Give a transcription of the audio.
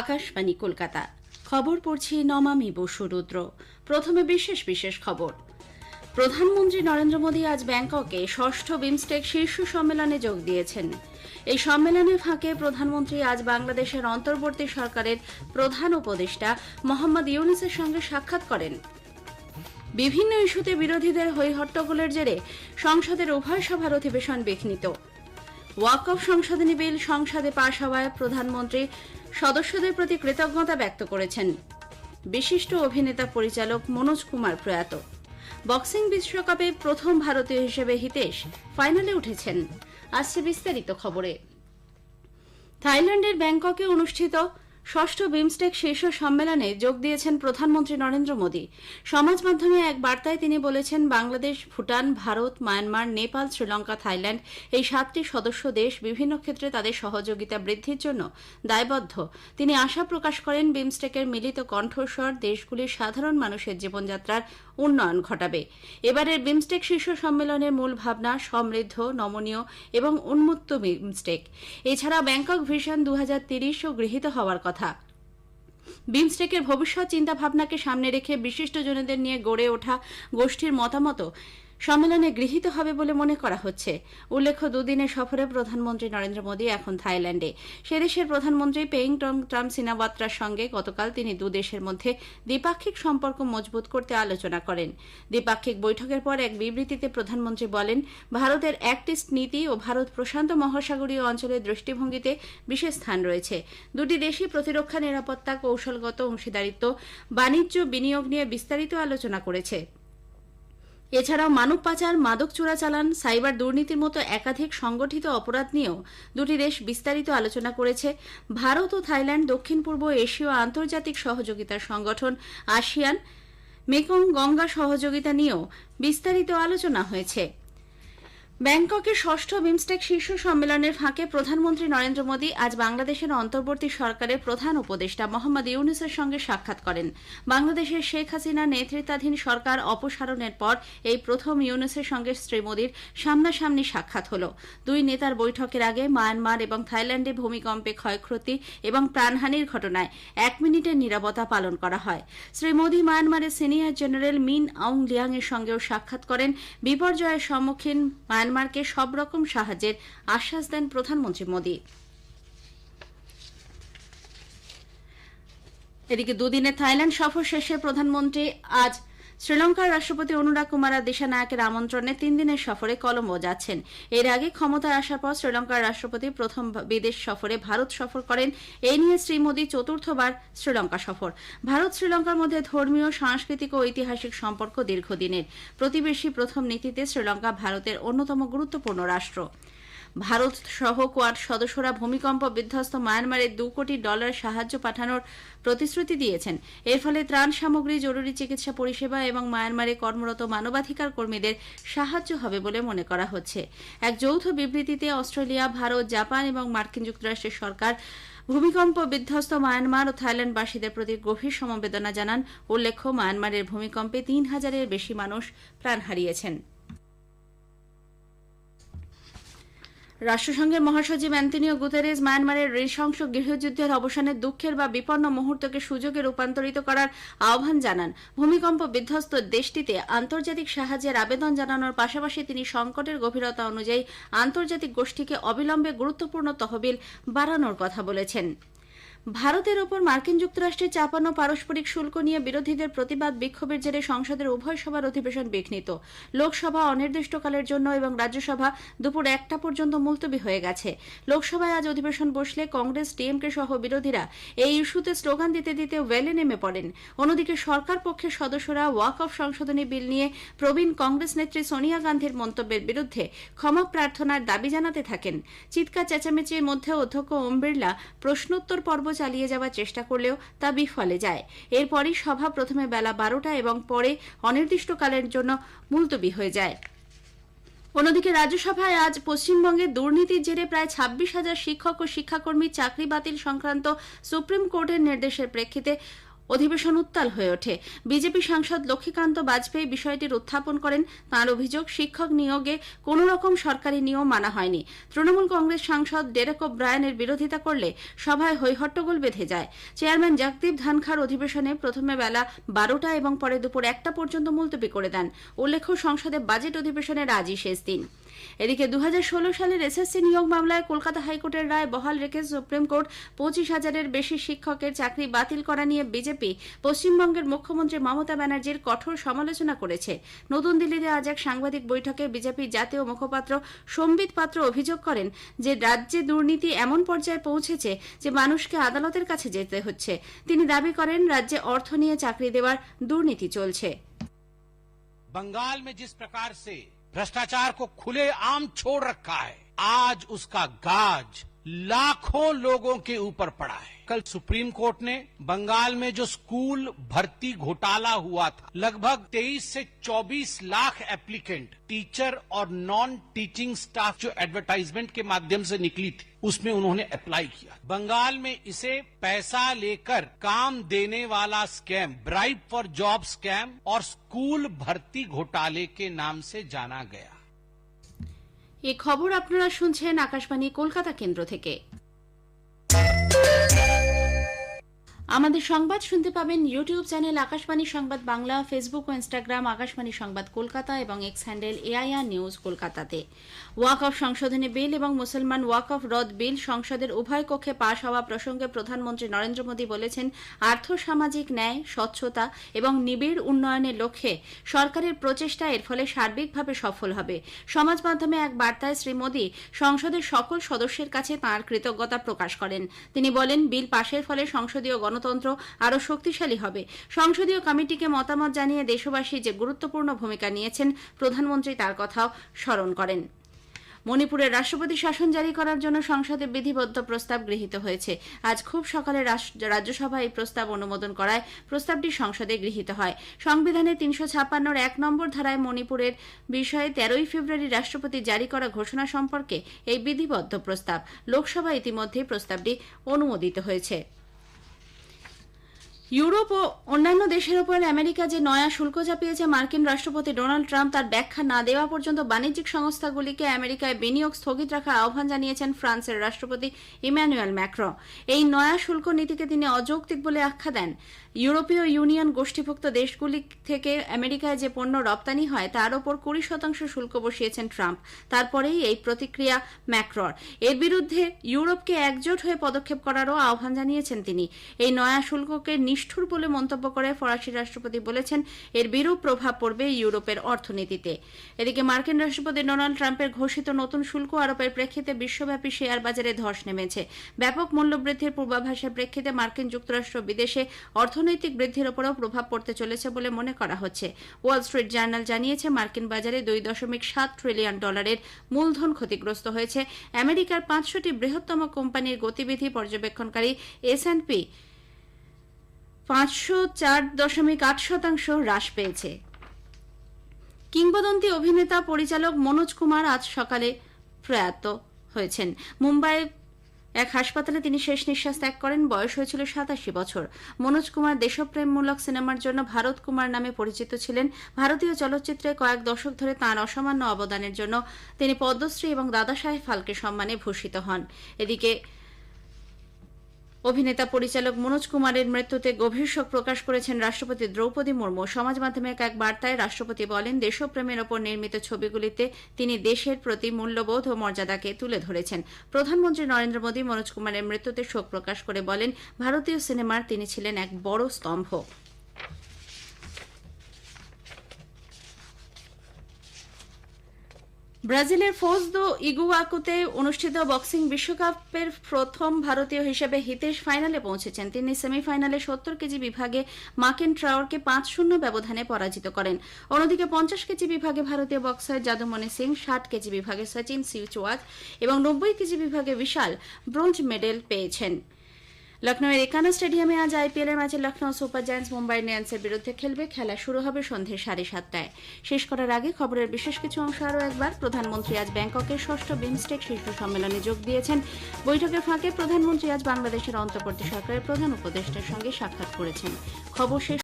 আকাশবাণী, কলকাতা। খবর পড়ছি নমামি বসু রুদ্র। প্রথমে বিশেষ বিশেষ খবর। প্রধানমন্ত্রী নরেন্দ্র মোদী আজ ব্যাংককে ষষ্ঠ বিমস্টেক শীর্ষ সম্মেলনে যোগ দিয়েছেন। এই সম্মেলনের ফাঁকে প্রধানমন্ত্রী আজ বাংলাদেশের অন্তর্বর্তী সরকারের প্রধান উপদেষ্টা মোহাম্মদ ইউনুসের সঙ্গে সাক্ষাৎ করেন। বিভিন্ন ইস্যুতে বিরোধীদের হৈহট্টগোলের জেরে সংসদের উভয় সভার অধিবেশন বিঘ্নিত। ওয়াকফ সংশোধনী বিল সংসদে পাশ হওয়ায় প্রধানমন্ত্রী সদস্যদের প্রতি কৃতজ্ঞতা ব্যক্ত করেছেন। বিশিষ্ট অভিনেতা পরিচালক মনোজ কুমার প্রয়াত। বক্সিং বিশ্বকাপে প্রথম ভারতীয় হিসেবে হিতেশ ফাইনালে উঠেছেন। আসছে বিস্তারিত খবরে। থাইল্যান্ডের ব্যাংককে অনুষ্ঠিত ষষ্ঠ বিমস্টেক শীর্ষ সম্মেলনে যোগ দিয়েছেন প্রধানমন্ত্রী নরেন্দ্র মোদী। সমাজ মাধ্যমে এক বার্তায় তিনি বলেছেন, বাংলাদেশ, ভুটান, ভারত, মায়ানমার, নেপাল, শ্রীলঙ্কা, থাইল্যান্ড এই সাতটি সদস্য দেশ বিভিন্ন ক্ষেত্রে তাদের সহযোগিতা বৃদ্ধির জন্য দায়বদ্ধ। তিনি আশা প্রকাশ করেন, বিমস্টেকের মিলিত কণ্ঠস্বর দেশগুলির সাধারণ মানুষের জীবনযাত্রার উন্নয়ন ঘটাবে। এবারের বিমস্টেক শীর্ষ সম্মেলনের মূল ভাবনা সমৃদ্ধ, নমনীয় এবং উন্মুক্ত বিমস্টেক। এছাড়া ব্যাংকক ভিশন দু হাজার ও গৃহীত হওয়ার কথা বিমস্টেকের ভবিষ্যৎ চিন্তাভাবনাকে সামনে রেখে বিশিষ্টজনদের নিয়ে গড়ে ওঠা গোষ্ঠীর মতামত সম্মেলনে গৃহীত হবে বলে মনে করা হচ্ছে। উল্লেখ্য, দুদিনের সফরে প্রধানমন্ত্রী নরেন্দ্র মোদী এখন থাইল্যান্ডে। সে দেশের প্রধানমন্ত্রী পেইং টং ট্রাম সিনাওয়াত্রার সঙ্গে গতকাল তিনি দু দেশের মধ্যে দ্বিপাক্ষিক সম্পর্ক মজবুত করতে আলোচনা করেন। দ্বিপাক্ষিক বৈঠকের পর এক বিবৃতিতে প্রধানমন্ত্রী বলেন, ভারতের অ্যাক্ট ইস্ট নীতি ও ভারত প্রশান্ত মহাসাগরীয় অঞ্চলের দৃষ্টিভঙ্গিতে বিশেষ স্থান রয়েছে। দুটি দেশই প্রতিরক্ষা নিরাপত্তা কৌশলগত অংশীদারিত্ব, বাণিজ্য বিনিয়োগ নিয়ে বিস্তারিত আলোচনা করেছে। এছাড়াও মানব পাচার, মাদক চোরাচালান, সাইবার দুর্নীতির মতো একাধিক সংগঠিত অপরাধ নিয়েও দুটি দেশ বিস্তারিত আলোচনা করেছে। ভারত ও থাইল্যান্ড, দক্ষিণ পূর্ব এশীয় আন্তর্জাতিক সহযোগিতার সংগঠন আসিয়ান, মেকং গঙ্গা সহযোগিতা নিয়েও বিস্তারিত আলোচনা হয়েছে। ব্যাংককে ষষ্ঠ বিমস্টেক শীর্ষ সম্মেলনের ফাঁকে প্রধানমন্ত্রী নরেন্দ্র মোদী আজ বাংলাদেশের অন্তর্বর্তী সরকারের প্রধান উপদেষ্টা মোহাম্মদ ইউনুসের সঙ্গে সাক্ষাৎ করেন। বাংলাদেশের শেখ হাসিনার নেতৃত্বাধীন সরকার অপসারণের পর এই প্রথম ইউনুসের সঙ্গে শ্রী মোদীর সামনাসামনি সাক্ষাৎ হল। দুই নেতার বৈঠকের আগে মায়ানমার এবং থাইল্যান্ডে ভূমিকম্পে ক্ষয়ক্ষতি এবং প্রাণহানির ঘটনায় এক মিনিটের নিরাপত্তা পালন করা হয়। শ্রী মোদী মায়ানমারের senior general Min Aung Hlaing এর সঙ্গেও সাক্ষাৎ করেন। বিপর্যয়ের সম্মুখীন মায়ানমারকে সব রকম সাহায্যের আশ্বাস দেন প্রধানমন্ত্রী মোদী। এদিকে দুদিনের থাইল্যান্ড সফর শেষে প্রধানমন্ত্রী আজ শ্রীলঙ্কার রাষ্ট্রপতি অনুরাগ কুমার দিশানায়কের আমন্ত্রণে তিন দিনের সফরে কলম্বো যাচ্ছেন। এর আগে ক্ষমতায় আসার পর শ্রীলঙ্কার রাষ্ট্রপতি প্রথম বিদেশ সফরে ভারত সফর করেন। এই নিয়ে শ্রী মোদী চতুর্থবার শ্রীলঙ্কা সফর। ভারত শ্রীলঙ্কার মধ্যে ধর্মীয়, সাংস্কৃতিক ও ঐতিহাসিক সম্পর্ক দীর্ঘদিনের। প্রতিবেশী প্রথম নীতিতে শ্রীলঙ্কা ভারতের অন্যতম গুরুত্বপূর্ণ রাষ্ট্র। ভারত সহ কোয়াড সদস্যরা ভূমিকম্প বিধ্বস্ত মায়ানমারে দু কোটি ডলার সাহায্য পাঠানোর প্রতিশ্রুতি দিয়েছেন। এর ফলে ত্রাণ সামগ্রী, জরুরি চিকিৎসা পরিষেবা এবং মায়ানমারে কর্মরত মানবাধিকার কর্মীদের সাহায্য হবে বলে মনে করা হচ্ছে। এক যৌথ বিবৃতিতে অস্ট্রেলিয়া, ভারত, জাপান এবং মার্কিন যুক্তরাষ্ট্রের সরকার ভূমিকম্প বিধ্বস্ত মায়ানমার ও থাইল্যান্ডবাসীদের প্রতি গভীর সমবেদনা জানান। উল্লেখ্য, মায়ানমারের ভূমিকম্পে তিন হাজারের বেশি মানুষ প্রাণ হারিয়েছেন। রাষ্ট্রসংঘের মহাসচিব অ্যান্টনিও গুতেরেস মায়ানমারের নৃশংস গৃহযুদ্ধের অবসানে দুঃখের বা বিপন্ন মুহূর্তকে সুযোগে রূপান্তরিত করার আহ্বান জানান। ভূমিকম্প বিধ্বস্ত দেশটিতে আন্তর্জাতিক সাহায্যের আবেদন জানানোর পাশাপাশি তিনি সংকটের গভীরতা অনুযায়ী আন্তর্জাতিক গোষ্ঠীকে অবিলম্বে গুরুত্বপূর্ণ তহবিল বাড়ানোর কথা বলেছেন। ভারতের ওপর মার্কিন যুক্তরাষ্ট্রে চাপানো পারস্পরিক শুল্ক নিয়ে বিরোধীদের প্রতিবাদ বিক্ষোভের জেরে সংসদের উভয় সভার অধিবেশন বিঘ্নিত। লোকসভা অনির্দিষ্টকালের জন্য এবং রাজ্যসভা দুপুর একটা পর্যন্ত মুলতবি হয়ে গেছে। লোকসভায় আজ অধিবেশন বসলে কংগ্রেস, ডিএমকে সহ বিরোধীরা এই ইস্যুতে স্লোগান দিতে দিতে ওয়েলে নেমে পড়েন। অন্যদিকে সরকার পক্ষের সদস্যরা ওয়াক অফ সংশোধনী বিল নিয়ে প্রবীণ কংগ্রেস নেত্রী সোনিয়া গান্ধীর মন্তব্যের বিরুদ্ধে ক্ষমা প্রার্থনার দাবি জানাতে থাকেন। চিৎকার চেঁচামেচির মধ্যে অধ্যক্ষ ওম বিড়লা প্রশ্নোত্তর পর্ব চালিয়ে যাওয়ার চেষ্টা করলেও তা বিফলে যায়। এরপরই সভা প্রথমে বেলা বারোটা এবং পরে অনির্দিষ্টকালের জন্য মুলতবি হয়ে যায়। অন্যদিকে রাজ্যসভায় আজ পশ্চিমবঙ্গে দুর্নীতির জেরে প্রায় ছাব্বিশ হাজার শিক্ষক ও শিক্ষাকর্মীর চাকরি বাতিল সংক্রান্ত সুপ্রিম কোর্টের নির্দেশের প্রেক্ষিতে অধিবেশন উত্তাল হয়ে ওঠে। বিজেপি সাংসদ লক্ষ্মীকান্ত বাজপেয়ী বিষয়টির উত্থাপন করেন। তাঁর অভিযোগ, শিক্ষক নিয়োগে কোনো রকম সরকারি নিয়ম মানা হয়নি। তৃণমূল কংগ্রেস সাংসদ ডেরেক ব্রায়ানের বিরোধিতা করলে সভায় হৈহট্টগোল বেঁধে যায়। চেয়ারম্যান জগদীপ ধানখার অধিবেশনে প্রথমে বেলা বারোটা এবং পরে দুপুর একটা পর্যন্ত মুলতবি করে দেন। উল্লেখ্য, সংসদে বাজেট অধিবেশনের আজই শেষ দিন। এদিকে দু সালের এসএসসি নিয়োগ মামলায় কলকাতা হাইকোর্টের রায় বহাল রেখে সুপ্রিম কোর্ট পঁচিশ হাজারের বেশি শিক্ষকের চাকরি বাতিল করা নিয়ে বিজেপি পশ্চিমবঙ্গের মুখ্যমন্ত্রী মমতা ব্যানার্জির কঠোর সমালোচনা করেছে নতুন দিল্লিতে আজ এক সাংবাদিক বৈঠকে বিজেপি জাতীয় মুখপাত্র সম্বিত পাত্র অভিযোগ করেন যে রাজ্যে দুর্নীতি এমন পর্যায়ে পৌঁছেছে যে মানুষকে আদালতের কাছে যেতে হচ্ছে তিনি দাবি করেন রাজ্যে অর্থ নিয়ে চাকরি দেওয়ার দুর্নীতি চলছে बंगाल में जिस प्रकार से भ्रष्टाचार को खुले आम छोड़ रखा है। आज उसका गाज लाखों लोगों के ऊपर पड़ा है। कल सुप्रीम कोर्ट ने बंगाल में जो स्कूल भर्ती घोटाला हुआ था, लगभग 23 से 24 लाख एप्लीकेंट टीचर और नॉन टीचिंग स्टाफ जो एडवर्टाइजमेंट के माध्यम से निकली थी, उसमें उन्होंने अप्लाई किया। बंगाल में इसे पैसा लेकर काम देने वाला scam bribe for job scam और स्कूल भर्ती घोटाले के नाम से जाना गया। এই খবর আপনারা শুনছেন আকাশবাণী কলকাতা কেন্দ্র থেকে। আমাদের সংবাদ শুনতে পাবেন ইউটিউব চ্যানেল আকাশবাণী সংবাদ বাংলা ফেসবুক ও ইনস্টাগ্রাম আকাশবাণী সংবাদ কলকাতা এবং এক্স হ্যান্ডেল এআইআর নিউজ কলকাতাতে। ওয়াক অফ সংশোধনী বিল এবং মুসলমান ওয়াক অফ রদ বিল সংসদের উভয় কক্ষে পাশ হওয়া প্রসঙ্গে প্রধানমন্ত্রী নরেন্দ্র মোদী বলেছেন, আর্থ সামাজিক ন্যায়, স্বচ্ছতা এবং নিবিড় উন্নয়নের লক্ষ্যে সরকারের প্রচেষ্টা এর ফলে সার্বিকভাবে সফল হবে। সমাজ মাধ্যমে এক বার্তায় শ্রী মোদী সংসদের সকল সদস্যের কাছে তাঁর কৃতজ্ঞতা প্রকাশ করেন। তিনি বলেন, বিল পাশের ফলে সংসদীয় গণতন্ত্র আরও শক্তিশালী হবে। সংসদীয় কমিটিকে মতামত জানিয়ে দেশবাসী যে গুরুত্বপূর্ণ ভূমিকা নিয়েছেন, প্রধানমন্ত্রী তার কথাও স্মরণ করেন। মণিপুরের রাষ্ট্রপতি শাসন জারি করার জন্য সংসদে বিধিবদ্ধ প্রস্তাব গৃহীত হয়েছে। আজ খুব সকালে রাস- রাজ্যসভা এই প্রস্তাব অনুমোদন করায় প্রস্তাবটি সংসদে গৃহীত হয়। সংবিধানের তিনশো ছাপ্পান্নর এক নম্বর ধারায় মণিপুরের বিষয়ে তেরোই ফেব্রুয়ারি রাষ্ট্রপতি জারি করা ঘোষণা সম্পর্কে এই বিধিবদ্ধ প্রস্তাব। লোকসভা ইতিমধ্যে প্রস্তাবটি অনুমোদিত হয়েছে। ইউরোপ ও অন্যান্য দেশের উপর আমেরিকা যে নয়া শুল্ক চাপিয়েছে, মার্কিন রাষ্ট্রপতি ডোনাল্ড ট্রাম্প তার ব্যাখ্যা না দেওয়া পর্যন্ত বাণিজ্যিক সংস্থাগুলিকে আমেরিকায় বিনিয়োগ স্থগিত রাখার আহ্বান জানিয়েছেন ফ্রান্সের রাষ্ট্রপতি ইম্যানুয়েল ম্যাক্রো এই নয়া শুল্ক নীতিকে তিনি অযৌক্তিক বলে আখ্যা দেন। ইউরোপীয় ইউনিয়ন গোষ্ঠীভুক্ত দেশগুলি থেকে আমেরিকায় যে পণ্য রপ্তানি হয়, তার ওপর কুড়ি শতাংশ শুল্ক বসিয়েছেন ট্রাম্প। তারপরেই এই প্রতিক্রিয়া ম্যাক্রর এর বিরুদ্ধে ইউরোপকে একজোট হয়ে পদক্ষেপ করারও আহ্বান জানিয়েছেন তিনি। এই নয়া শুল্ককে নিষ্ঠুর বলে মন্তব্য করে ফরাসি রাষ্ট্রপতি বলেছেন, এর বিরূপ প্রভাব পড়বে ইউরোপের অর্থনীতিতে। এদিকে মার্কিন রাষ্ট্রপতি ডোনাল্ড ট্রাম্পের ঘোষিত নতুন শুল্ক আরোপের প্রেক্ষিতে বিশ্বব্যাপী শেয়ার বাজারে ধস নেমেছে। ব্যাপক মূল্যবৃদ্ধির পূর্বাভাসের প্রেক্ষিতে মার্কিন যুক্তরাষ্ট্র বিদেশে অর্থনৈতিক বৃদ্ধির উপরও প্রভাব পড়তে চলেছে বলে মনে করা হচ্ছে। ওয়াল স্ট্রিট জার্নাল জানিয়েছে, মার্কিন বাজারে দুই দশমিক সাত ট্রিলিয়ন ডলারের মূলধন ক্ষতিগ্রস্ত হয়েছে। আমেরিকার পাঁচশোটি বৃহত্তম কোম্পানির গতিবিধি পর্যবেক্ষণকারী এস অ্যান্ড পি পাঁচশো চার দশমিক আট শতাংশ হ্রাস পেয়েছে। কিংবদন্তি অভিনেতা পরিচালক মনোজ কুমার আজ সকালে প্রয়াত হয়েছেন। মুম্বাইয়ে এক হাসপাতালে তিনি শেষ নিঃশ্বাস ত্যাগ করেন, বয়স হয়েছিল সাতাশি বছর। মনোজ কুমার দেশপ্রেমমূলক সিনেমার জন্য ভারত কুমার নামে পরিচিত ছিলেন। ভারতীয় চলচ্চিত্রে কয়েক দশক ধরে তাঁর অসামান্য অবদানের জন্য তিনি পদ্মশ্রী এবং দাদা সাহেব ফালকে সম্মানে ভূষিত হন। এদিকে অভিনেতা পরিচালক মনোজ কুমারের মৃত্যুতে গভীর শোক প্রকাশ করেছেন রাষ্ট্রপতি দ্রৌপদী মুর্মু। সমাজ মাধ্যমে এক বার্তায় রাষ্ট্রপতি বলেন, দেশপ্রেমের ওপর নির্মিত ছবিগুলিতে তিনি দেশের প্রতি মূল্যবোধ ও মর্যাদাকে তুলে ধরেছেন। প্রধানমন্ত্রী নরেন্দ্র মোদী মনোজ কুমারের মৃত্যুতে শোক প্রকাশ করে বলেন, ভারতীয় সিনেমার তিনি ছিলেন এক বড় স্তম্ভ। ব্রাজিলের ফোজ দো ইগুয়াকুতে অনুষ্ঠিত বক্সিং বিশ্বকাপের প্রথম ভারতীয় হিসেবে হিতেশ ফাইনালে পৌঁছেছেন। তিনি সেমিফাইনালে সত্তর কেজি বিভাগে মাকেন ট্রাওয়ারকে পাঁচ শূন্য ব্যবধানে পরাজিত করেন। অন্যদিকে পঞ্চাশ কেজি বিভাগে ভারতীয় বক্সার যাদুমণি সিং, ষাট কেজি বিভাগে সচিন সিউচওয়াত এবং নব্বই কেজি বিভাগে বিশাল ব্রোঞ্জ মেডেল পেয়েছেন। লখনৌয়ের একানা স্টেডিয়ামে আজ আইপিএল এর ম্যাচে লখনৌ সুপার জায়ান্টস মুম্বাই ইন্ডিয়ান্সের বিরুদ্ধে খেলবে, খেলা শুরু হবে সন্ধে সাড়ে সাতটায়। শেষ করার আগে খবরের বিশেষ কিছু অংশ আরও একবার। প্রধানমন্ত্রী আজ ব্যাংককের ষষ্ঠ বিমস্টেক শীর্ষ সম্মেলনে যোগ দিয়েছেন। বৈঠকের ফাঁকে প্রধানমন্ত্রী আজ বাংলাদেশের অন্তর্বর্তী সরকারের প্রধান উপদেষ্টার সঙ্গে সাক্ষাৎ করেছেন। খবর শেষ